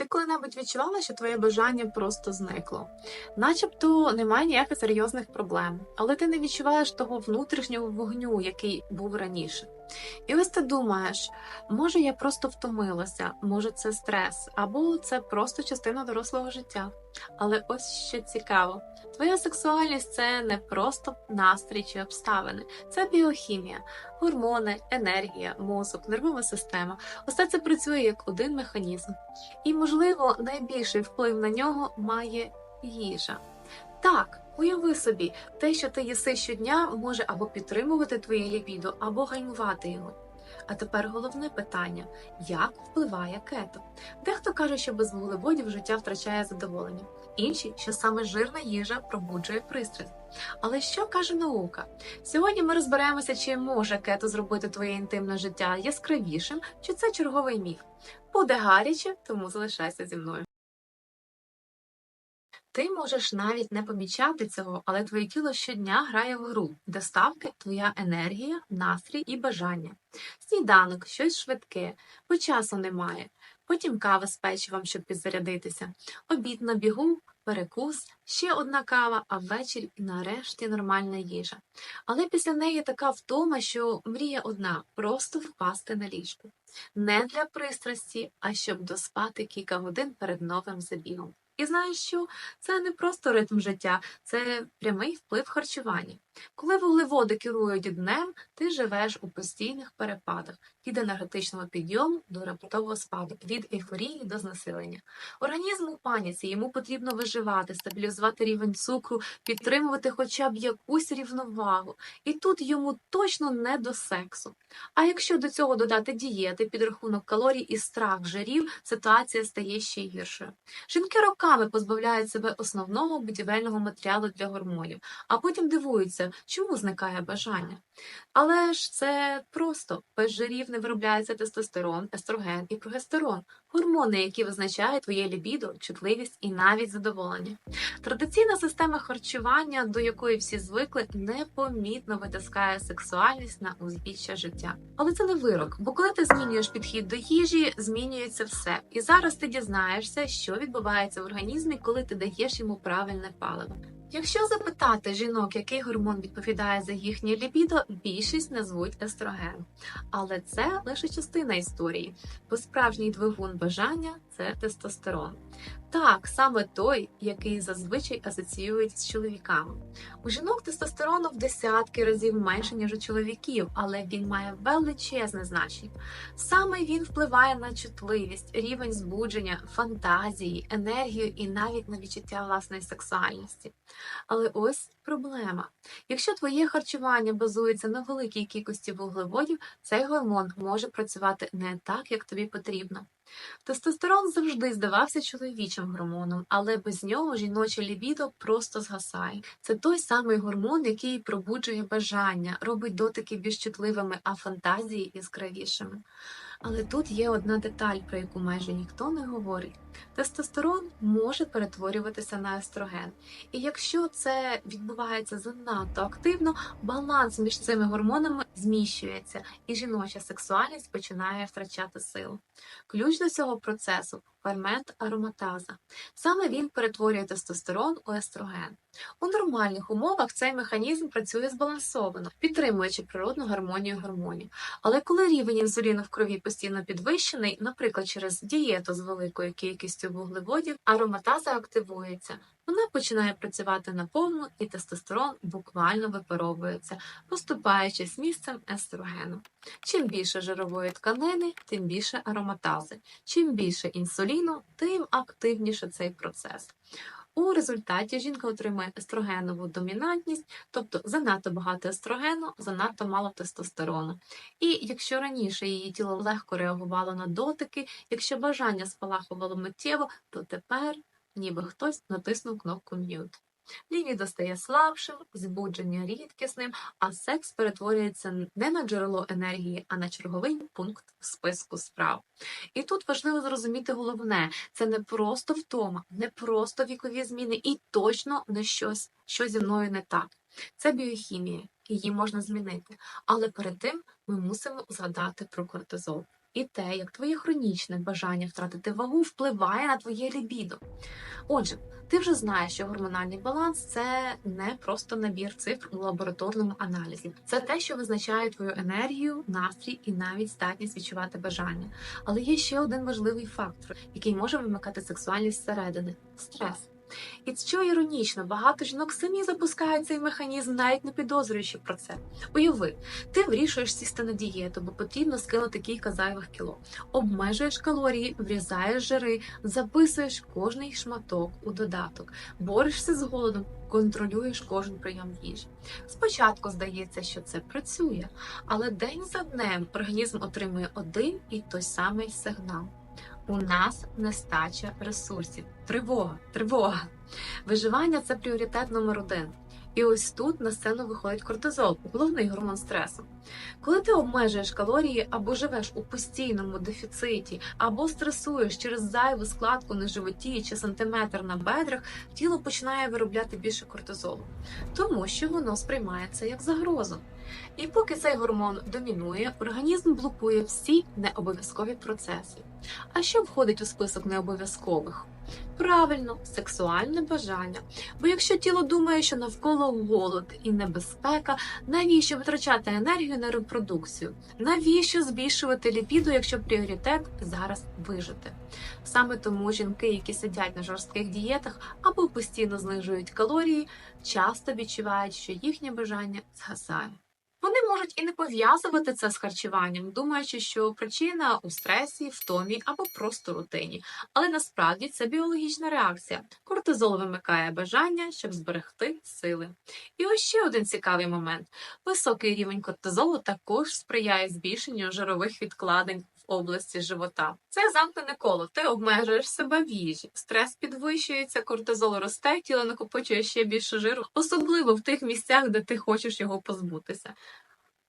Ти коли-небудь відчувала, що твоє бажання просто зникло? Начебто немає ніяких серйозних проблем, але ти не відчуваєш того внутрішнього вогню, який був раніше. І ось ти думаєш, може я просто втомилася, може це стрес, або це просто частина дорослого життя. Але ось що цікаво: твоя сексуальність це не просто настрій чи обставини, це біохімія, гормони, енергія, мозок, нервова система. Усе це працює як один механізм. І, можливо, найбільший вплив на нього має їжа. Так, уяви собі, те, що ти їси щодня, може або підтримувати твоє лібідо, або гальмувати його. А тепер головне питання: як впливає кето? Дехто каже, що без вуглеводів життя втрачає задоволення, інші, що саме жирна їжа пробуджує пристрасть. Але що каже наука? Сьогодні ми розберемося, чи може кето зробити твоє інтимне життя яскравішим, чи це черговий міф. Буде гаряче, тому залишайся зі мною. Ти можеш навіть не помічати цього, але твоє тіло щодня грає в гру, де ставки твоя енергія, настрій і бажання. Сніданок, щось швидке, бо часу немає. Потім кава з печивом, щоб підзарядитися. Обід на бігу, перекус, ще одна кава, а ввечері і нарешті нормальна їжа. Але після неї така втома, що мрія одна просто впасти на ліжко. Не для пристрасті, а щоб доспати кілька годин перед новим забігом. І знаєш що? Це не просто ритм життя, це прямий вплив харчування. Коли вуглеводи керують днем, ти живеш у постійних перепадах від енергетичного підйому до раптового спаду, від ейфорії до знесилення. Організм у паніці, йому потрібно виживати, стабілізувати рівень цукру, підтримувати хоча б якусь рівновагу. І тут йому точно не до сексу. А якщо до цього додати дієти, підрахунок калорій і страх жирів, ситуація стає ще гіршою. Жінки роками позбавляють себе основного будівельного матеріалу для гормонів, а потім дивуються, чому зникає бажання. Але ж це просто без жирів не виробляється тестостерон, естроген і прогестерон, гормони, які визначають твоє лібідо, чутливість і навіть задоволення. Традиційна система харчування, до якої всі звикли, непомітно витискає сексуальність на узбіччя життя. Але це не вирок, бо коли ти змінюєш підхід до їжі, змінюється все. І зараз ти дізнаєшся, що відбувається в організмі, коли ти даєш йому правильне паливо. Якщо запитати жінок, який гормон відповідає за їхнє лібідо, більшість назвуть естроген. Але це лише частина історії, бо справжній двигун бажання це тестостерон. Так, саме той, який зазвичай асоціюють з чоловіками. У жінок тестостерону в десятки разів менше, ніж у чоловіків, але він має величезне значення. Саме він впливає на чутливість, рівень збудження, фантазії, енергію і навіть на відчуття власної сексуальності. Але ось проблема. Якщо твоє харчування базується на великій кількості вуглеводів, цей гормон може працювати не так, як тобі потрібно. Тестостерон завжди здавався чоловічим гормоном, але без нього жіноче лібідо просто згасає. Це той самий гормон, який пробуджує бажання, робить дотики більш чутливими, а фантазії яскравішими. Але тут є одна деталь, про яку майже ніхто не говорить. Тестостерон може перетворюватися на естроген. І якщо це відбувається занадто активно, баланс між цими гормонами зміщується, і жіноча сексуальність починає втрачати силу. Ключ до цього процесу фермент ароматаза. Саме він перетворює тестостерон у естроген. У нормальних умовах цей механізм працює збалансовано, підтримуючи природну гармонію гормонів. Але коли рівень інсуліну в крові постійно підвищений, наприклад, через дієту з великою кількістю вуглеводів, ароматаза активується. Вона починає працювати наповну, і тестостерон буквально випаровується, поступаючись місцем естрогену. Чим більше жирової тканини, тим більше ароматази. Чим більше інсуліну, тим активніше цей процес. У результаті жінка отримує естрогенову домінантність, тобто занадто багато естрогену, занадто мало тестостерону. І якщо раніше її тіло легко реагувало на дотики, якщо бажання спалахувало миттєво, то тепер ніби хтось натиснув кнопку Mute. Лівідо стає слабшим, збудження рідкісним, а секс перетворюється не на джерело енергії, а на черговий пункт в списку справ. І тут важливо зрозуміти головне: це не просто втома, не просто вікові зміни, і точно не щось, що зі мною не так. Це біохімія, її можна змінити. Але перед тим ми мусимо згадати про кортизол. І те, як твоє хронічне бажання втратити вагу впливає на твоє лібідо. Отже, ти вже знаєш, що гормональний баланс це не просто набір цифр у лабораторному аналізі. Це те, що визначає твою енергію, настрій і навіть здатність відчувати бажання. Але є ще один важливий фактор, який може вимикати сексуальність зсередини стрес. І що іронічно, багато жінок самі запускають цей механізм, навіть не підозрюючи про це. Уяви, ти вирішуєш сісти на дієту, бо потрібно скинути кілька зайвих кіло, обмежуєш калорії, врізаєш жири, записуєш кожний шматок у додаток, борешся з голодом, контролюєш кожен прийом їжі. Спочатку здається, що це працює, але день за днем організм отримує один і той самий сигнал. У нас нестача ресурсів. Тривога, тривога. Виживання це пріоритет номер один. І ось тут на сцену виходить кортизол, головний гормон стресу. Коли ти обмежуєш калорії або живеш у постійному дефіциті, або стресуєш через зайву складку на животі чи сантиметр на бедрах, тіло починає виробляти більше кортизолу, тому що воно сприймається як загрозу. І поки цей гормон домінує, організм блокує всі необов'язкові процеси. А що входить у список необов'язкових? Правильно, сексуальне бажання. Бо якщо тіло думає, що навколо голод і небезпека, навіщо витрачати енергію на репродукцію? Навіщо збільшувати ліпіду, якщо пріоритет зараз вижити? Саме тому жінки, які сидять на жорстких дієтах або постійно знижують калорії, часто відчувають, що їхнє бажання згасає. Вони можуть і не пов'язувати це з харчуванням, думаючи, що причина у стресі, втомі або просто рутині. Але насправді це біологічна реакція. Кортизол вимикає бажання, щоб зберегти сили. І ось ще один цікавий момент: високий рівень кортизолу також сприяє збільшенню жирових відкладень. Області живота це замкнене коло. Ти обмежуєш себе в їжі. Стрес підвищується, кортизол росте, тіло накопичує ще більше жиру, особливо в тих місцях, де ти хочеш його позбутися.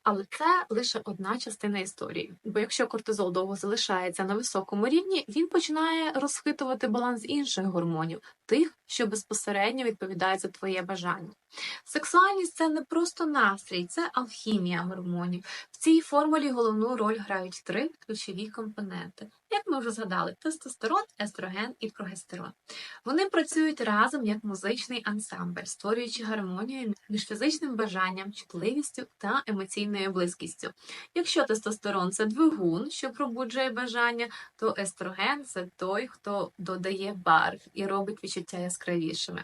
Але це лише одна частина історії. Бо якщо кортизол довго залишається на високому рівні, він починає розхитувати баланс інших гормонів, тих, що безпосередньо відповідають за твоє бажання. Сексуальність це не просто настрій, це алхімія гормонів. В цій формулі головну роль грають три ключові компоненти. Як ми вже згадали, тестостерон, естроген і прогестерон. Вони працюють разом як музичний ансамбль, створюючи гармонію між фізичним бажанням, чутливістю та емоційною близькістю. Якщо тестостерон це двигун, що пробуджує бажання, то естроген це той, хто додає барв і робить відчуття яскравішими.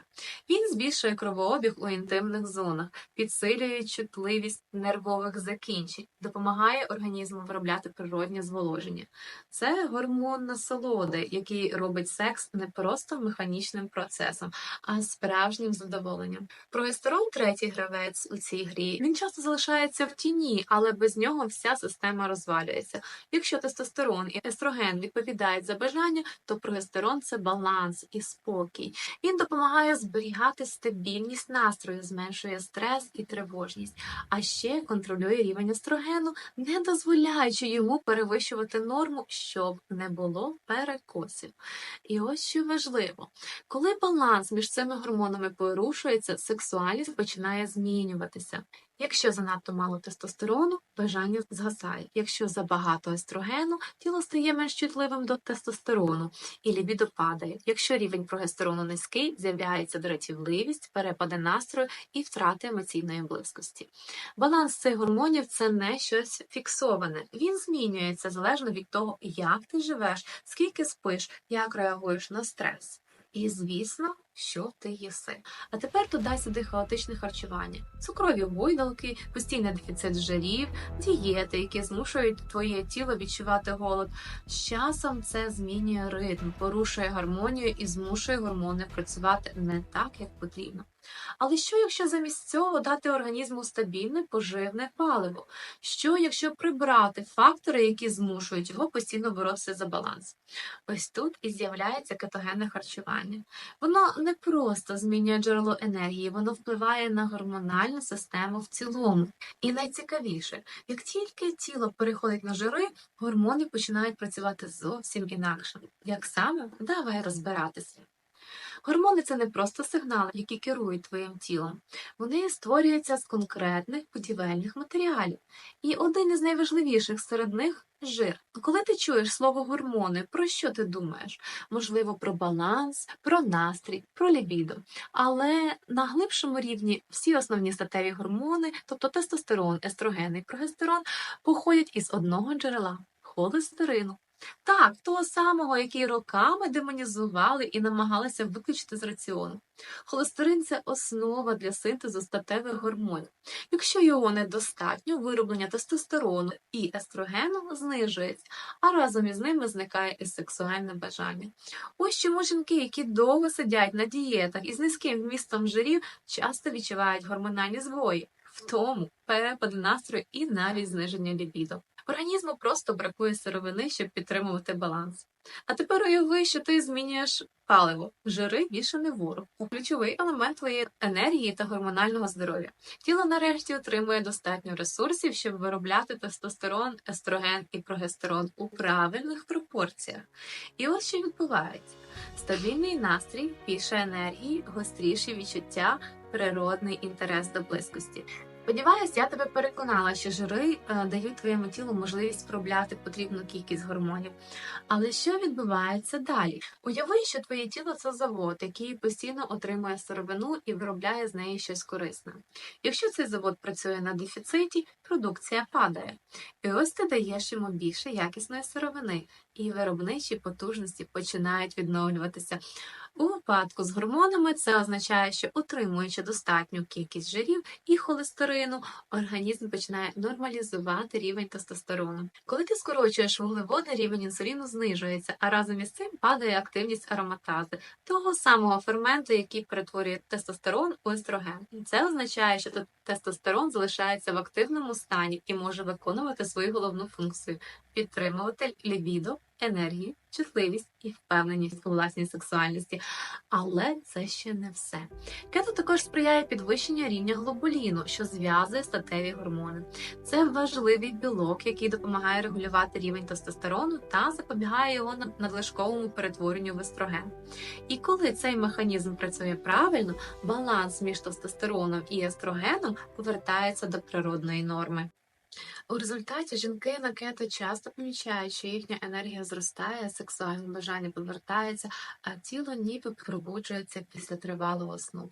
Він збільшує кровообіг у інтимних зонах, підсилює чутливість нервових закінчень, допомагає організму виробляти природнє зволоження. Це гормон насолоди, який робить секс не просто механічним процесом, а справжнім задоволенням. Прогестерон третій гравець у цій грі. Він часто залишається в тіні, але без нього вся система розвалюється. Якщо тестостерон і естроген відповідають за бажання, то прогестерон це баланс і спокій. Він допомагає зберігати стабільність настрою, зменшує стрес і тривожність, а ще контролює рівень естрогену, не дозволяючи йому перевищувати норму, щоб не було перекосів. І ось що важливо, коли баланс між цими гормонами порушується, сексуальність починає змінюватися. Якщо занадто мало тестостерону, бажання згасає. Якщо забагато естрогену, тіло стає менш чутливим до тестостерону і лібідо падає. Якщо рівень прогестерону низький, з'являється дратівливість, перепади настрою і втрати емоційної близькості. Баланс цих гормонів це не щось фіксоване. Він змінюється залежно від того, як ти живеш, скільки спиш, як реагуєш на стрес. І, звісно, що ти їси. А тепер додай сюди хаотичне харчування, цукрові гойдалки, постійний дефіцит жирів, дієти, які змушують твоє тіло відчувати голод. З часом це змінює ритм, порушує гармонію і змушує гормони працювати не так, як потрібно. Але що, якщо замість цього дати організму стабільне поживне паливо? Що, якщо прибрати фактори, які змушують його постійно боротися за баланс? Ось тут і з'являється кетогенне харчування. Воно не просто змінює джерело енергії, воно впливає на гормональну систему в цілому. І найцікавіше, як тільки тіло переходить на жири, гормони починають працювати зовсім інакше. Як саме? Давай розбиратися. Гормони це не просто сигнали, які керують твоїм тілом. Вони створюються з конкретних будівельних матеріалів. І один із найважливіших серед них жир. Коли ти чуєш слово гормони, про що ти думаєш? Можливо, про баланс, про настрій, про лібідо. Але на глибшому рівні всі основні статеві гормони, тобто тестостерон, естроген і прогестерон, походять із одного джерела холестерину. Так, того самого, який роками демонізували і намагалися виключити з раціону. Холестерин це основа для синтезу статевих гормонів. Якщо його недостатньо, вироблення тестостерону і естрогену знижується, а разом із ними зникає і сексуальне бажання. Ось чому жінки, які довго сидять на дієтах із низьким вмістом жирів, часто відчувають гормональні збої, втому, перепади настрою і навіть зниження лібідо. Організму просто бракує сировини, щоб підтримувати баланс. А тепер уяви, що ти змінюєш паливо, жири більше не ворог, ключовий елемент твоєї енергії та гормонального здоров'я. Тіло нарешті отримує достатньо ресурсів, щоб виробляти тестостерон, естроген і прогестерон у правильних пропорціях. І ось що відбувається: стабільний настрій, більше енергії, гостріші відчуття, природний інтерес до близькості. Сподіваюсь, я тебе переконала, що жири е, дають твоєму тілу можливість проробляти потрібну кількість гормонів. Але що відбувається далі? Уяви, що твоє тіло це завод, який постійно отримує сировину і виробляє з неї щось корисне. Якщо цей завод працює на дефіциті, продукція падає. І ось ти даєш йому більше якісної сировини, і виробничі потужності починають відновлюватися. У випадку з гормонами це означає, що отримуючи достатню кількість жирів і холестерину, організм починає нормалізувати рівень тестостерону. Коли ти скорочуєш вуглеводи, рівень інсуліну знижується, а разом із цим падає активність ароматази, того самого ферменту, який перетворює тестостерон у естроген. Це означає, що тестостерон залишається в активному стані і може виконувати свою головну функцію підтримувати лібідо, енергію, чутливість і впевненість у власній сексуальності. Але це ще не все. Кето також сприяє підвищенню рівня глобуліну, що зв'язує статеві гормони. Це важливий білок, який допомагає регулювати рівень тестостерону та запобігає його надлишковому перетворенню в естроген. І коли цей механізм працює правильно, баланс між тестостероном і естрогеном повертається до природної норми. У результаті жінки на кето часто помічають, що їхня енергія зростає, сексуальне бажання повертається, а тіло ніби пробуджується після тривалого сну.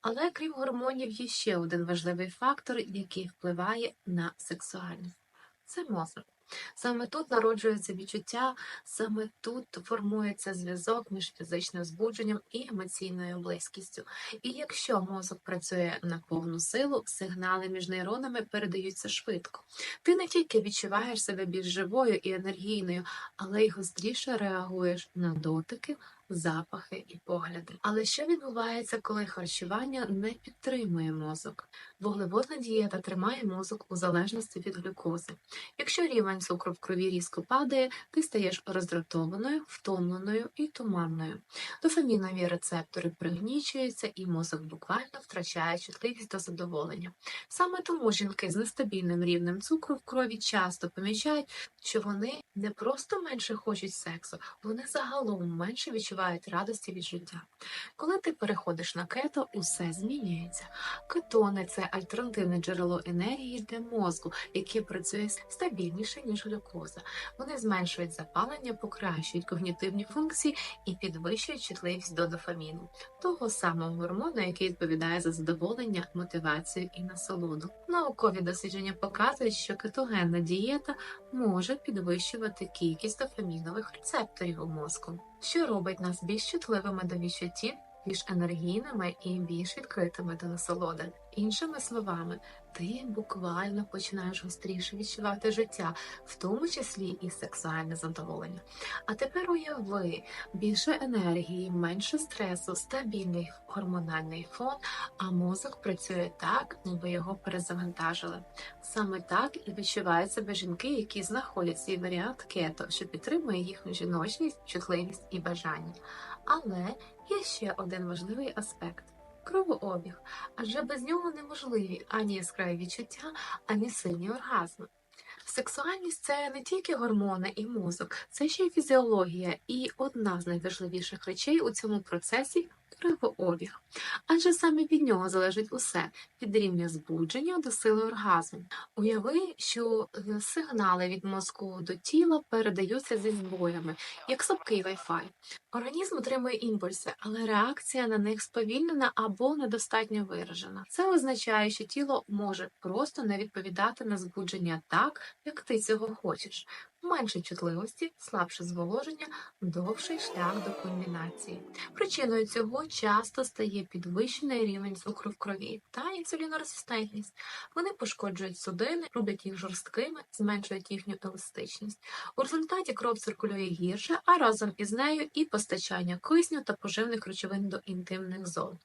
Але крім гормонів, є ще один важливий фактор, який впливає на сексуальність це мозок. Саме тут народжується відчуття, саме тут формується зв'язок між фізичним збудженням і емоційною близькістю. І якщо мозок працює на повну силу, сигнали між нейронами передаються швидко. Ти не тільки відчуваєш себе більш живою і енергійною, але й гостріше реагуєш на дотики, запахи і погляди. Але що відбувається, коли харчування не підтримує мозок? Вуглеводна дієта тримає мозок у залежності від глюкози. Якщо рівень цукру в крові різко падає, ти стаєш роздратованою, втомленою і туманною. Дофамінові рецептори пригнічуються, і мозок буквально втрачає чутливість до задоволення. Саме тому жінки з нестабільним рівнем цукру в крові часто помічають, що вони не просто менше хочуть сексу, вони загалом менше відчувають радості від життя. Коли ти переходиш на кето, усе змінюється. Кетони це альтернативне джерело енергії для мозку, яке працює стабільніше, ніж глюкоза. Вони зменшують запалення, покращують когнітивні функції і підвищують чутливість до дофаміну, того самого гормону, який відповідає за задоволення, мотивацію і насолоду. Наукові дослідження показують, що кетогенна дієта може підвищувати кількість дофамінових рецепторів у мозку, що робить нас більш чутливими до відчуттів більш енергійними і більш відкритими до насолоди. Іншими словами, ти буквально починаєш гостріше відчувати життя, в тому числі і сексуальне задоволення. А тепер уяви більше енергії, менше стресу, стабільний гормональний фон, а мозок працює так, ніби його перезавантажили. Саме так і відчувають себе жінки, які знаходять свій варіант кето, що підтримує їхню жіночність, чутливість і бажання. Але є ще один важливий аспект. Кровообіг, адже без нього неможливі ані яскраві відчуття, ані сильні оргазми. Сексуальність це не тільки гормони і мозок, це ще й фізіологія, і одна з найважливіших речей у цьому процесі кровообіг. Адже саме від нього залежить усе від рівня збудження до сили оргазму. Уяви, що е, сигнали від мозку до тіла передаються зі збоями, як слабкий Wi-Fi. Організм отримує імпульси, але реакція на них сповільнена або недостатньо виражена. Це означає, що тіло може просто не відповідати на збудження так, як ти цього хочеш. Менше чутливості, слабше зволоження, довший шлях до кульмінації. Причиною цього часто стає підвищений рівень цукру в крові та інсулінорезистентність. Вони пошкоджують судини, роблять їх жорсткими, зменшують їхню еластичність. У результаті кров циркулює гірше, а разом із нею і постачання кисню та поживних речовин до інтимних зон.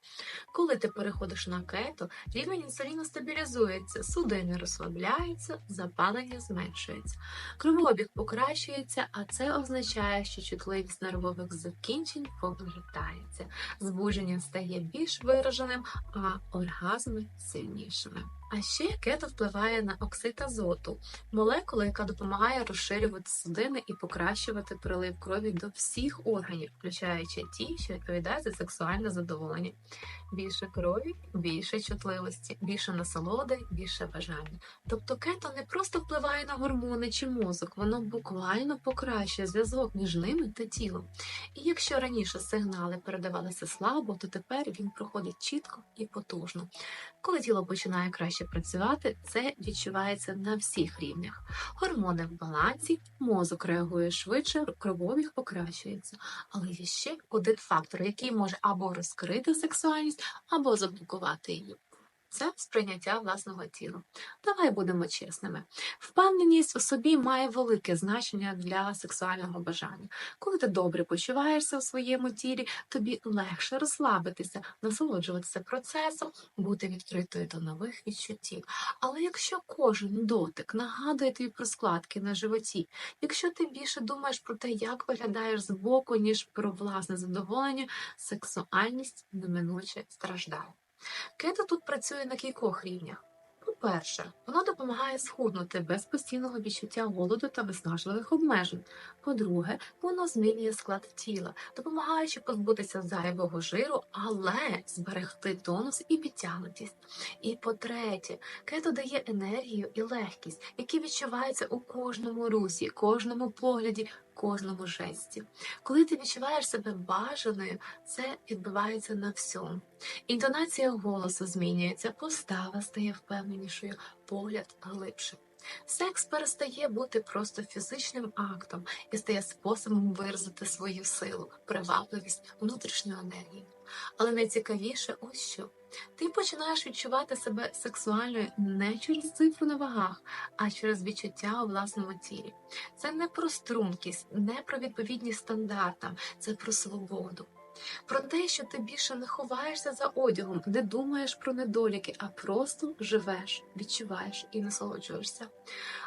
Коли ти переходиш на кето, рівень інсуліну стабілізується, судини розслабляються, запалення зменшується. Кровообіг покращується, а це означає, що чутливість нервових закінчень повертається, збудження стає більш вираженим, а оргазми сильнішими. А ще кето впливає на оксид азоту, молекула, яка допомагає розширювати судини і покращувати прилив крові до всіх органів, включаючи ті, що відповідають за сексуальне задоволення. Більше крові, більше чутливості, більше насолоди, більше бажання. Тобто кето не просто впливає на гормони чи мозок, воно буквально покращує зв'язок між ними та тілом. І якщо раніше сигнали передавалися слабо, то тепер він проходить чітко і потужно. Коли тіло починає краще працювати, це відчувається на всіх рівнях. Гормони в балансі, мозок реагує швидше, кровообіг покращується. Але є ще один фактор, який може або розкрити сексуальність, або заблокувати її. Це сприйняття власного тіла. Давай будемо чесними. Впевненість у собі має велике значення для сексуального бажання. Коли ти добре почуваєшся у своєму тілі, тобі легше розслабитися, насолоджуватися процесом, бути відкритою до нових відчуттів. Але якщо кожен дотик нагадує тобі про складки на животі, якщо ти більше думаєш про те, як виглядаєш збоку, ніж про власне задоволення, сексуальність неминуче страждає. Кето тут працює на кількох рівнях. По-перше, воно допомагає схуднути без постійного відчуття голоду та виснажливих обмежень. По-друге, воно змінює склад тіла, допомагаючи позбутися зайвого жиру, але зберегти тонус і підтягнутість. І по-третє, кето дає енергію і легкість, які відчуваються у кожному русі, кожному погляді, кожному жесті. Коли ти відчуваєш себе бажаною, це відбувається на всьому. Інтонація голосу змінюється, постава стає впевненішою, погляд глибшим. Секс перестає бути просто фізичним актом і стає способом виразити свою силу, привабливість, внутрішню енергію. Але найцікавіше ось що. Ти починаєш відчувати себе сексуальною не через цифру на вагах, а через відчуття у власному тілі. Це не про стрункість, не про відповідність стандартам, це про свободу. Про те, що ти більше не ховаєшся за одягом, не думаєш про недоліки, а просто живеш, відчуваєш і насолоджуєшся.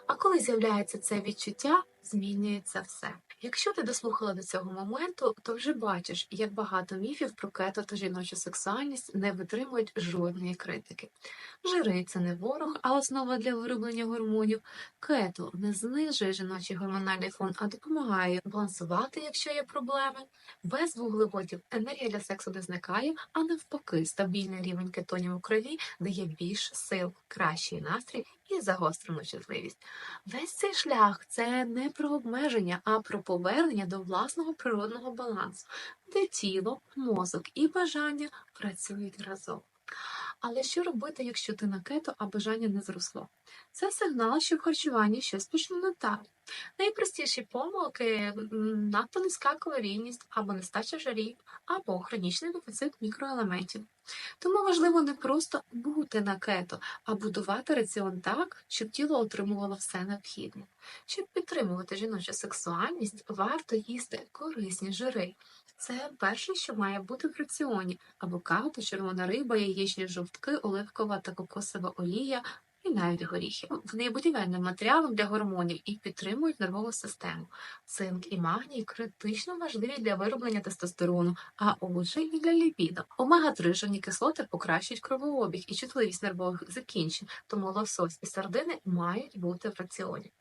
А коли з'являється це відчуття, змінюється все. Якщо ти дослухала до цього моменту, то вже бачиш, як багато міфів про кето та жіночу сексуальність не витримують жодної критики. Жири це не ворог, а основа для вироблення гормонів. Кето не знижує жіночий гормональний фон, а допомагає балансувати, якщо є проблеми. Без вуглеводів енергія для сексу не зникає, а навпаки, стабільний рівень кетонів у крові дає більше сил, кращий настрій і загострену щасливість. Весь цей шлях це не про обмеження, а про повернення до власного природного балансу, де тіло, мозок і бажання працюють разом. Але що робити, якщо ти на кето, а бажання не зросло? Це сигнал, що в харчуванні щось пішло не так. Найпростіші помилки надто низька калорійність або нестача жарів, або хронічний дефіцит мікроелементів. Тому важливо не просто бути на кето, а будувати раціон так, щоб тіло отримувало все необхідне. Щоб підтримувати жіночу сексуальність, варто їсти корисні жири. Це перше, що має бути в раціоні: авокадо, червона риба, яєчні жовтки, оливкова та кокосова олія, і навіть горіхи. Вони є будівельним матеріалом для гормонів і підтримують нервову систему. Цинк і магній критично важливі для вироблення тестостерону, а отже і для ліпіда. Омега-3 жирні кислоти покращують кровообіг і чутливість нервових закінчень, тому лосось і сардини мають бути в раціоні.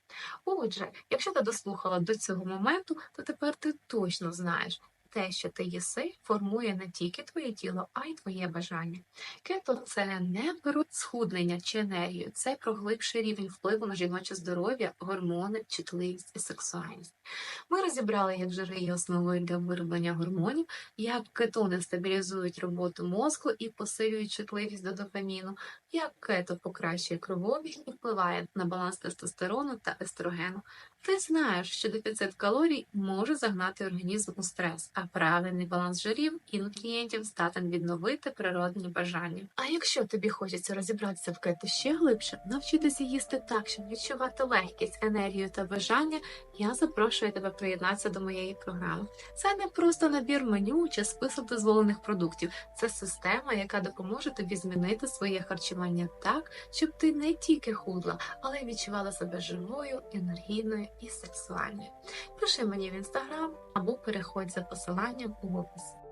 Отже, якщо ти дослухала до цього моменту, то тепер ти точно знаєш. Те, що ти їси, формує не тільки твоє тіло, а й твоє бажання. Кето це не про схуднення чи енергію, це про глибший рівень впливу на жіноче здоров'я, гормони, чутливість і сексуальність. Ми розібрали, як жири є основою для вироблення гормонів, як кетони стабілізують роботу мозку і посилюють чутливість до дофаміну, як кето покращує кровообіг і впливає на баланс тестостерону та естрогену. Ти знаєш, що дефіцит калорій може загнати організм у стрес, а правильний баланс жирів і нутрієнтів здатен відновити природні бажання. А якщо тобі хочеться розібратися в кето ще глибше, навчитися їсти так, щоб відчувати легкість, енергію та бажання, я запрошую тебе приєднатися до моєї програми. Це не просто набір меню чи список дозволених продуктів, це система, яка допоможе тобі змінити своє харчування так, щоб ти не тільки худла, але й відчувала себе живою, енергійною і сексуальною. Пиши мені в інстаграм або переходь за посиланням у опис.